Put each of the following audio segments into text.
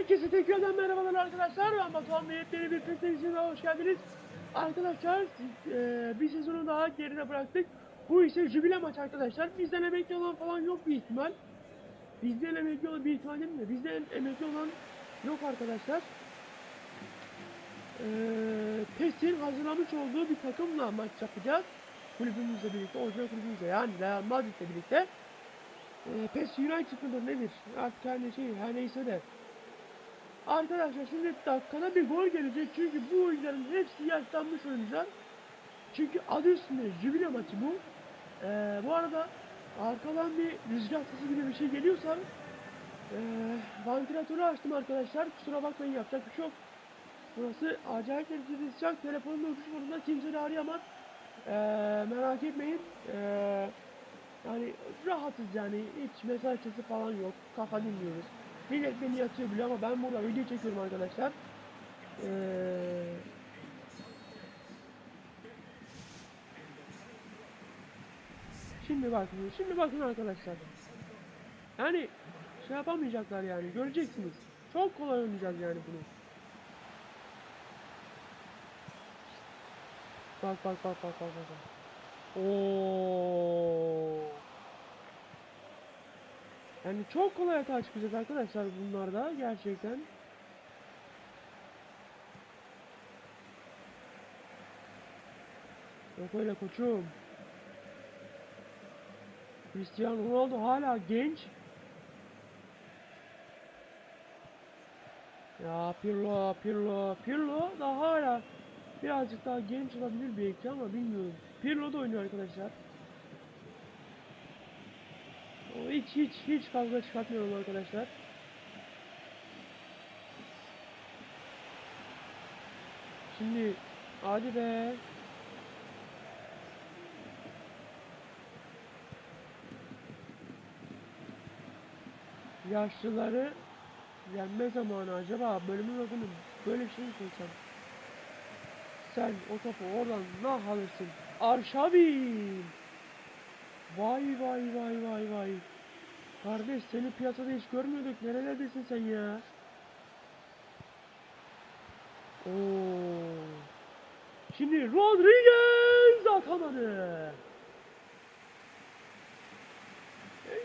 Herkese tekrardan merhabalar arkadaşlar. Ben Batuhan ve yepyeni bir PlayStation'a hoş geldiniz. Arkadaşlar e, bir sezonu daha geride bıraktık. Bu ise jübile maç arkadaşlar. Bizden emekli olan falan yok bir ihtimal. Bizden emekli olan bir ihtimal değil mi? Bizden emekli olan yok arkadaşlar. E, PES'in hazırlamış olduğu bir takımla maç yapacağız. Kulübümüzle birlikte, orijinal kulübümüzle yani Real Madrid'le birlikte. E, PES United nedir? Artık her ne şey, her neyse de. Arkadaşlar şimdi dakikada bir gol gelecek çünkü bu oyuncuların hepsi yaşlanmış oyuncular. Çünkü adı üstünde jübile maçı bu. Ee, bu arada arkadan bir rüzgar sesi gibi bir şey geliyorsa ee, vantilatörü açtım arkadaşlar. Kusura bakmayın yapacak bir şey yok. Burası acayip derecede sıcak. Telefonumda uçuş modunda kimse de arayamaz. Ee, merak etmeyin. Ee, yani rahatız yani. Hiç mesaj sesi falan yok. Kafa dinliyoruz. Millet beni yatıyor bile ama ben burada video çekiyorum arkadaşlar. Ee, şimdi bakın, şimdi bakın arkadaşlar. Yani şey yapamayacaklar yani göreceksiniz. Çok kolay oynayacağız yani bunu. Bak bak bak bak bak bak. Oo. Yani çok kolay hata çıkacak arkadaşlar bunlarda gerçekten. Yok öyle koçum. Cristiano Ronaldo hala genç. Ya Pirlo, Pirlo, Pirlo da hala birazcık daha genç olabilir belki ama bilmiyorum. Pirlo da oynuyor arkadaşlar. O hiç hiç hiç kavga çıkartmıyorum arkadaşlar. Şimdi hadi be. Yaşlıları yenme zamanı acaba bölümün adını böyle bir şey mi koysam? Sen o topu oradan nah alırsın. Arşavin. Vay vay vay vay vay. Kardeş seni piyasada hiç görmüyorduk. Nerelerdesin sen ya? Oo. Şimdi Rodriguez atamadı.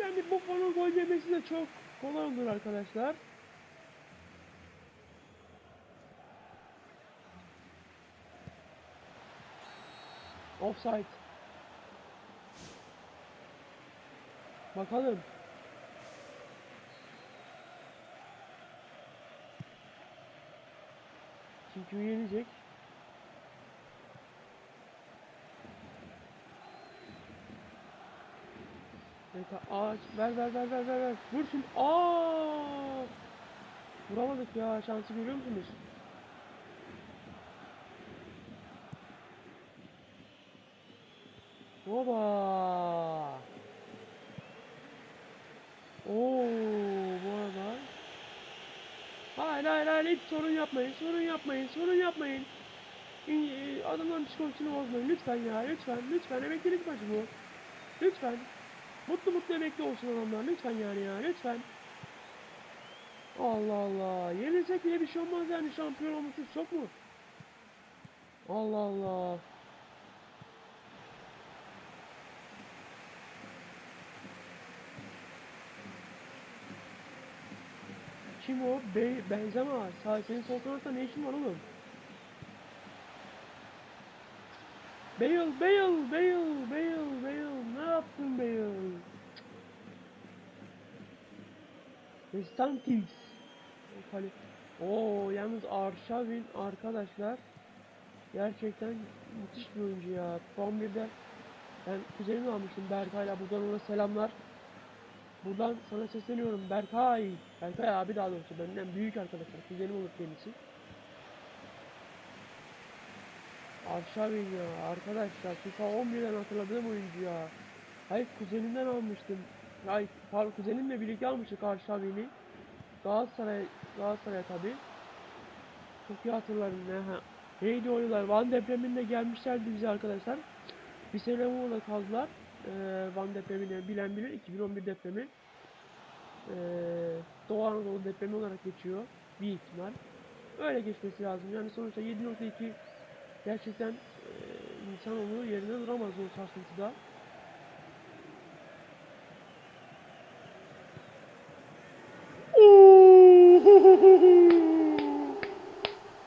Yani bu konu gol yemesi de çok kolay olur arkadaşlar. Offside. Bakalım. Çünkü yenecek. Evet, ağaç ver ver ver ver ver ver. Vur şimdi. Aa! Vuramadık ya. Şansı görüyor musunuz? Oba! Oo, bu arada. Hiç sorun yapmayın, sorun yapmayın, sorun yapmayın. İyi, Adamların psikolojisini bozmayın lütfen ya, lütfen, lütfen. Emeklilik maçı bu. Lütfen. Mutlu mutlu emekli olsun adamlar, lütfen yani ya, lütfen. Allah Allah, yenilsek bile bir şey olmaz yani şampiyon olmuşuz çok mu? Allah Allah. Kim o? Be Benzema. Sağ senin sol kanatta ne işin var oğlum? Bale, Bale, Bale, Bale, Bale. Ne yaptın Bale? Restantis. Oo, yalnız Arşavin arkadaşlar. Gerçekten müthiş bir oyuncu ya. 1'de ben kuzenimi almıştım Berkay'la. Buradan ona selamlar. Buradan sana sesleniyorum Berkay. Berkay abi daha doğrusu benden büyük arkadaşlar. Kuzenim olur kendisi. Arşavin ya arkadaşlar FIFA 11'den hatırladığım oyuncu ya. Hayır kuzenimden almıştım. Hayır pardon kuzenimle birlikte almıştık Arşavin'i. Galatasaray Galatasaray tabi. Çok iyi hatırlarım ne ha. Neydi? Van depreminde gelmişlerdi bize arkadaşlar. Bir sene orada kaldılar. Ee, Van depremini bilen bilir. 2011 depremi. Ee, Doğu Anadolu depremi olarak geçiyor. bir ihtimal. Öyle geçmesi lazım. Yani sonuçta 7.2 gerçekten e, insan onu yerine duramaz o sarsıntıda. Oo!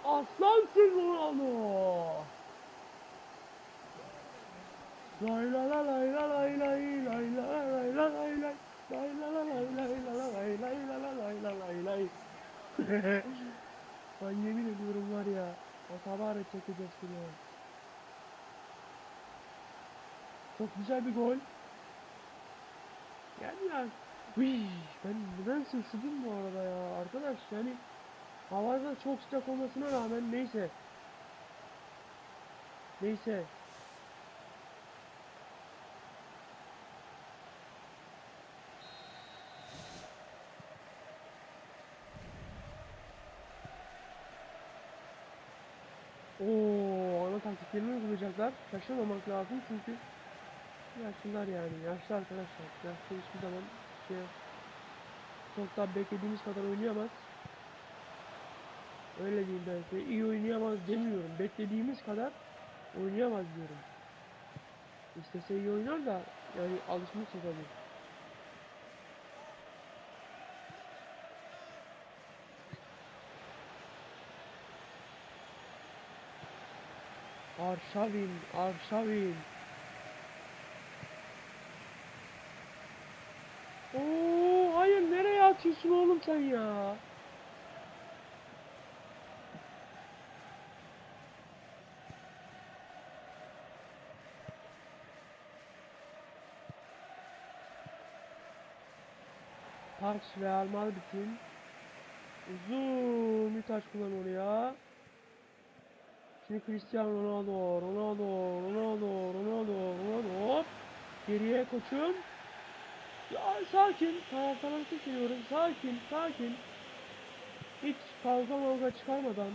Aslansın Ronaldo. Lay la la lay la lay lay lay la lay la lay lay lay la la lay lay la la lay lay la la lay la lay lay. Ben yemin ediyorum var ya Atabar çekeceğiz bunu. Çok güzel bir gol. Yani ya. Uy, ben nedense üşüdüm bu arada ya? Arkadaş yani Havada çok sıcak olmasına rağmen neyse. Neyse Oo, ana taktiklerini uygulayacaklar. Şaşırmamak lazım çünkü yaşlılar yani. Yaşlı arkadaşlar. Yaşlı hiçbir zaman şey çok da beklediğimiz kadar oynayamaz. Öyle diyeyim ben size. İyi oynayamaz demiyorum. Beklediğimiz kadar oynayamaz diyorum. İstese iyi oynar da yani alışmışsa tabii. Arşavin, Arşavin. Oo, hayır nereye atıyorsun oğlum sen ya? Taç Real Madrid'in uzun bir taç kullan oraya. Şimdi Cristiano Ronaldo, Ronaldo, Ronaldo, Ronaldo, Ronaldo. Hop. Geriye koçum. Ya sakin. Taraftarları seçiyorum. Sakin, sakin. Hiç kavga mavga çıkarmadan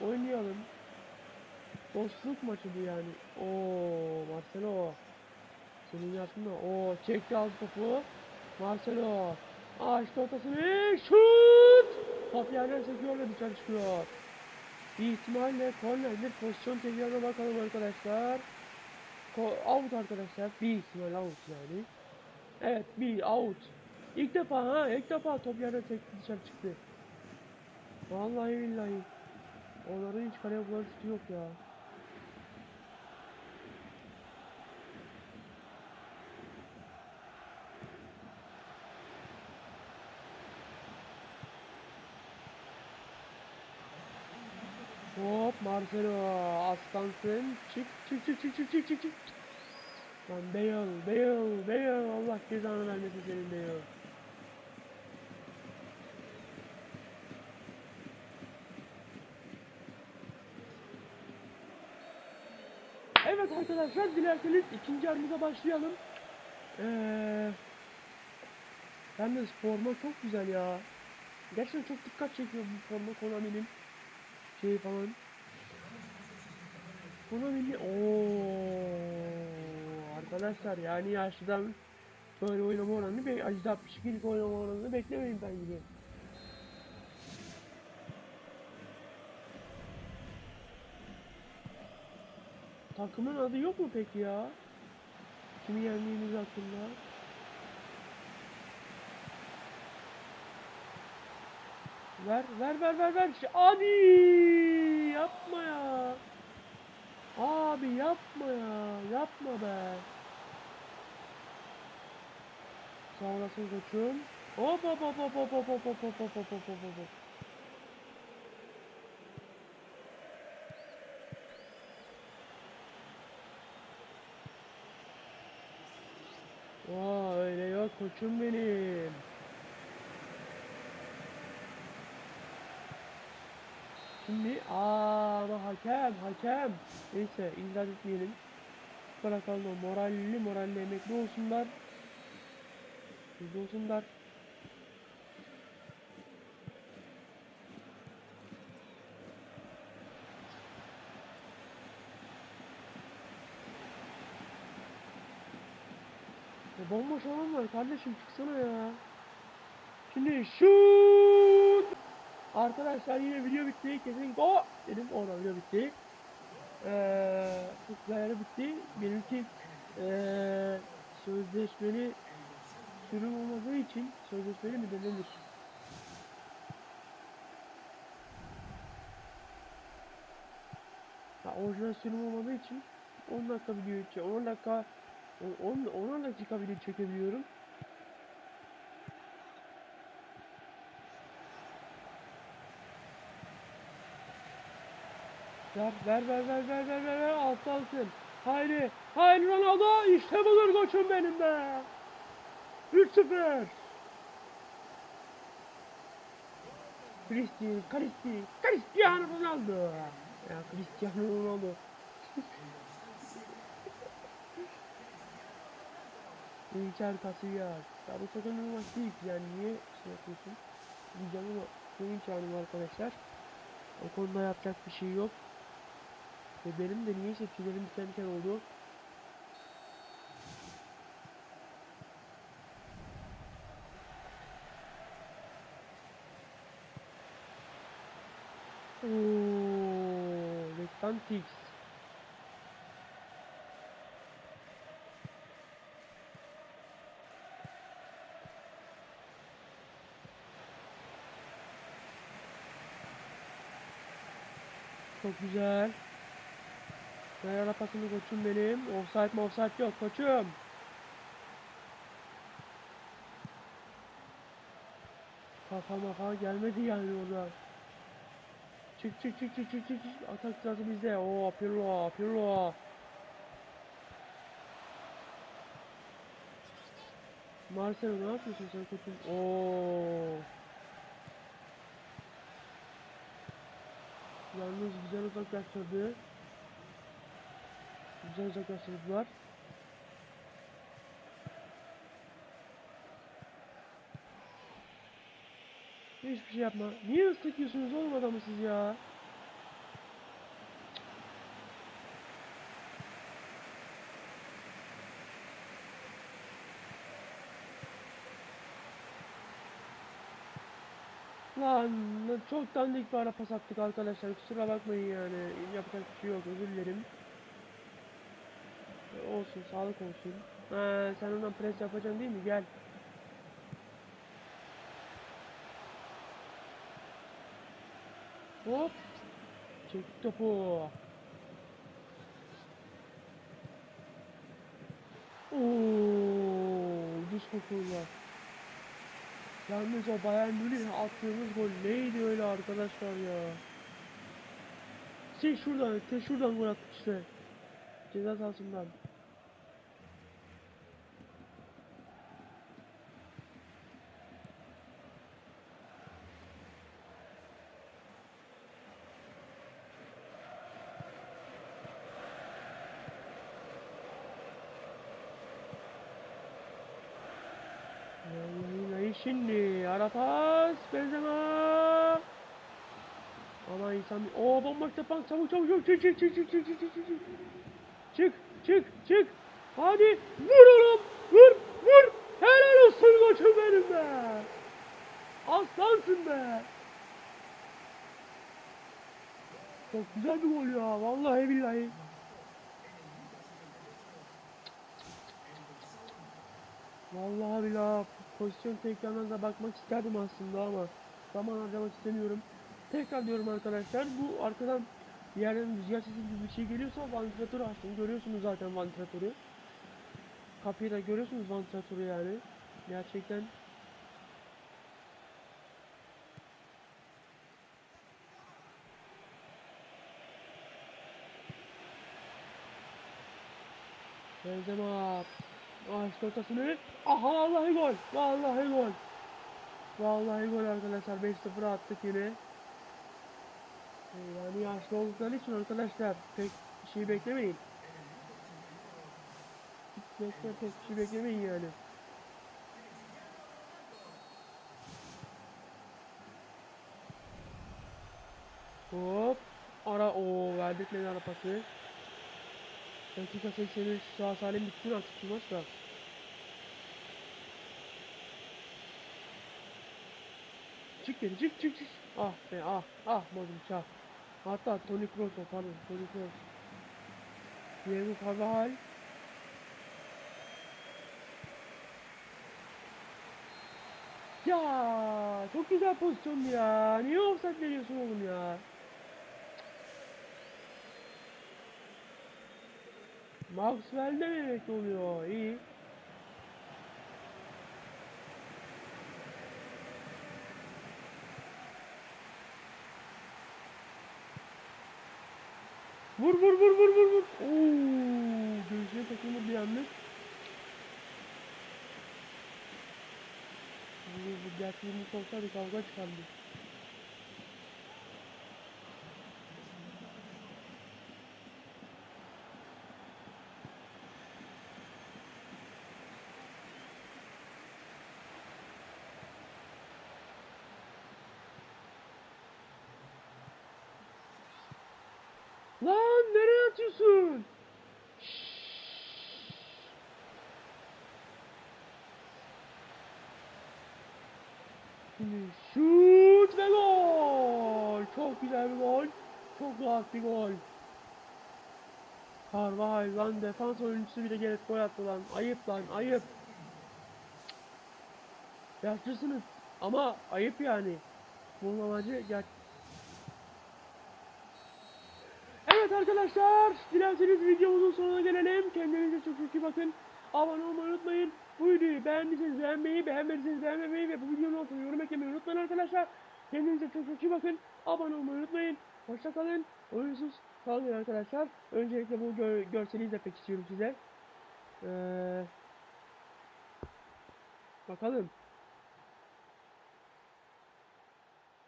oynayalım. Dostluk maçı bu yani. Oo Marcelo. Senin yaptın da. Oo çekti aldı topu. Marcelo. Açtı ortasını. Şut! Top yerden sekiyor ve dışarı çıkıyor. Bir ihtimalle kornerdir. Pozisyon tekrarına bakalım arkadaşlar. Ko out arkadaşlar. Bir ihtimal out yani. Evet bir out. İlk defa ha ilk defa top yerden sekti dışarı çıktı. Vallahi billahi. Onların hiç kaleye bulan yok ya. Hop Marcelo aslansın. Çık çık çık çık çık çık çık çık. Lan Bale, Bale, Bale Allah cezanı vermesin senin Bale. Evet arkadaşlar dilerseniz ikinci yarımıza başlayalım. Ee, yalnız forma çok güzel ya. Gerçekten çok dikkat çekiyor bu forma Konami'nin şey falan. Konami'nin ooo arkadaşlar yani yaşlıdan böyle oynama oranını be Aziz 62'lik oynama oranını beklemeyin ben gibi. Takımın adı yok mu peki ya? Kimi yendiğimiz hakkında? Ver, ver, ver, ver, ver. Hadi! Yapma ya. Abi yapma ya. Yapma be. Olasın koçum. Hop hop hop hop hop hop hop hop hop hop hop hop hop. Aa öyle yok koçum benim. Şimdi ama hakem hakem. Neyse imdad etmeyelim. Bırakalım moralli moralli emekli olsunlar. Hızlı olsunlar. Ya bomboş alan var kardeşim çıksana ya. Şimdi şut. Arkadaşlar yine video bitti. Kesinlikle o dedim orada video bitti. Ee, bitti. Benimki ee, sözleşmeli sürüm olmadığı için sözleşmeli mi denir? Ya orijinal sürüm olmadığı için 10 dakika video çek 10 dakika 10 10 dakika video çekebiliyorum. Ver ver ver ver ver ver ver ver alsın. Haydi. Haydi Ronaldo işte budur koçum benim be. 3-0. Cristi, Cristi, Cristiano Ronaldo. Ya Cristiano Ronaldo. İlker Casillas. Ya bu çok önemli maç değil yani niye şey yapıyorsun? Diyeceğim ama benim arkadaşlar. O konuda yapacak bir şey yok. Ve benim de niyeyse tüylerim diken diken oldu. Ooo, Rectantix. Çok güzel. Ara pasını koçum benim. Offside mi offside yok koçum. Kafa mafa gelmedi yani orada. Çık çık çık çık çık. çık. Atak sırası bizde. Oo Pirlo Pirlo. Marcelo ne yapıyorsun sen koçum? Oo. Yalnız güzel uzaklaştırdı. Güzel uzaklaştırdılar. Hiçbir şey yapma. Niye ıslık yiyorsunuz oğlum adamı siz ya? Lan çok dandik bir ara pas attık arkadaşlar. Kusura bakmayın yani. Yapacak bir şey yok. Özür dilerim. Olsun. Sağlık olsun. Ha, sen ondan pres yapacaksın değil mi? Gel. Hop. Çek topu. Oo, ucuz kokuyorlar. Yalnız o Bayern Münih'e attığımız gol neydi öyle arkadaşlar ya. Şey şuradan, te şuradan gol attık işte. Ceza sahasından. Vallahi şimdi ara pas Benzema. Ama insan o bomboş yapan çabuk çabuk çabuk. Çık çık çık çık çık çık çık çık. Çık çık çık. Hadi vur oğlum vur vur. Helal olsun koçum benim be aslansın be. Çok güzel bir gol ya. Vallahi billahi. Vallahi billahi pozisyon tekrarına da bakmak isterdim aslında ama zaman harcamak istemiyorum. Tekrar diyorum arkadaşlar bu arkadan bir yerden rüzgar sesi gibi bir şey geliyorsa vantilatörü açtım. Görüyorsunuz zaten vantilatörü. Kapıyı da görüyorsunuz vantilatörü yani. Gerçekten Benzema Ağaç ortasını Aha vallahi gol Vallahi gol. Vallahi gol arkadaşlar 5-0 attık yine. Yani yaşlı oldukları için arkadaşlar pek şey beklemeyin. Bekle pek şey beklemeyin yani. Hop Ara o verdik ne ara pası Dakika 83 sağ salim bitsin artık şu maç da. çık geri çık çık çık. Ah be ah ah Modric ah. Hatta Toni Kroos o pardon Toni Kroos. Diego Carvajal. Ya çok güzel pozisyon ya. Niye offside veriyorsun oğlum ya? Maxwell de emekli oluyor? İyi. Vur vur vur vur vur vur. Oo, göğsüne takılma bir anlık. Bu gerçeğimiz olsaydı kavga çıkardı. Lan atıyorsun? Şimdi şut ve gol. Çok güzel bir gol. Çok rahat bir gol. Carvajal lan defans oyuncusu bile gelip gol attı lan. Ayıp lan ayıp. Yaşlısınız ama ayıp yani. Bunun amacı ger Evet arkadaşlar, dilerseniz videomuzun sonuna gelelim. Kendinize çok çok iyi bakın. Abone olmayı unutmayın. Bu videoyu beğendiyseniz beğenmeyi, beğenmediyseniz beğenmemeyi ve bu videonun altına yorum eklemeyi unutmayın arkadaşlar. Kendinize çok çok iyi bakın. Abone olmayı unutmayın. Hoşça kalın. Oyunsuz kalın arkadaşlar. Öncelikle bu gör görseli izletmek istiyorum size. Ee, bakalım.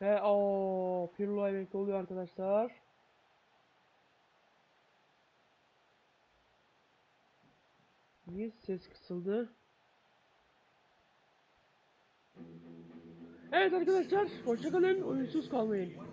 Ve o Pirlo emekli oluyor arkadaşlar. Niye ses kısıldı? Evet arkadaşlar, hoşçakalın, oyunsuz kalmayın.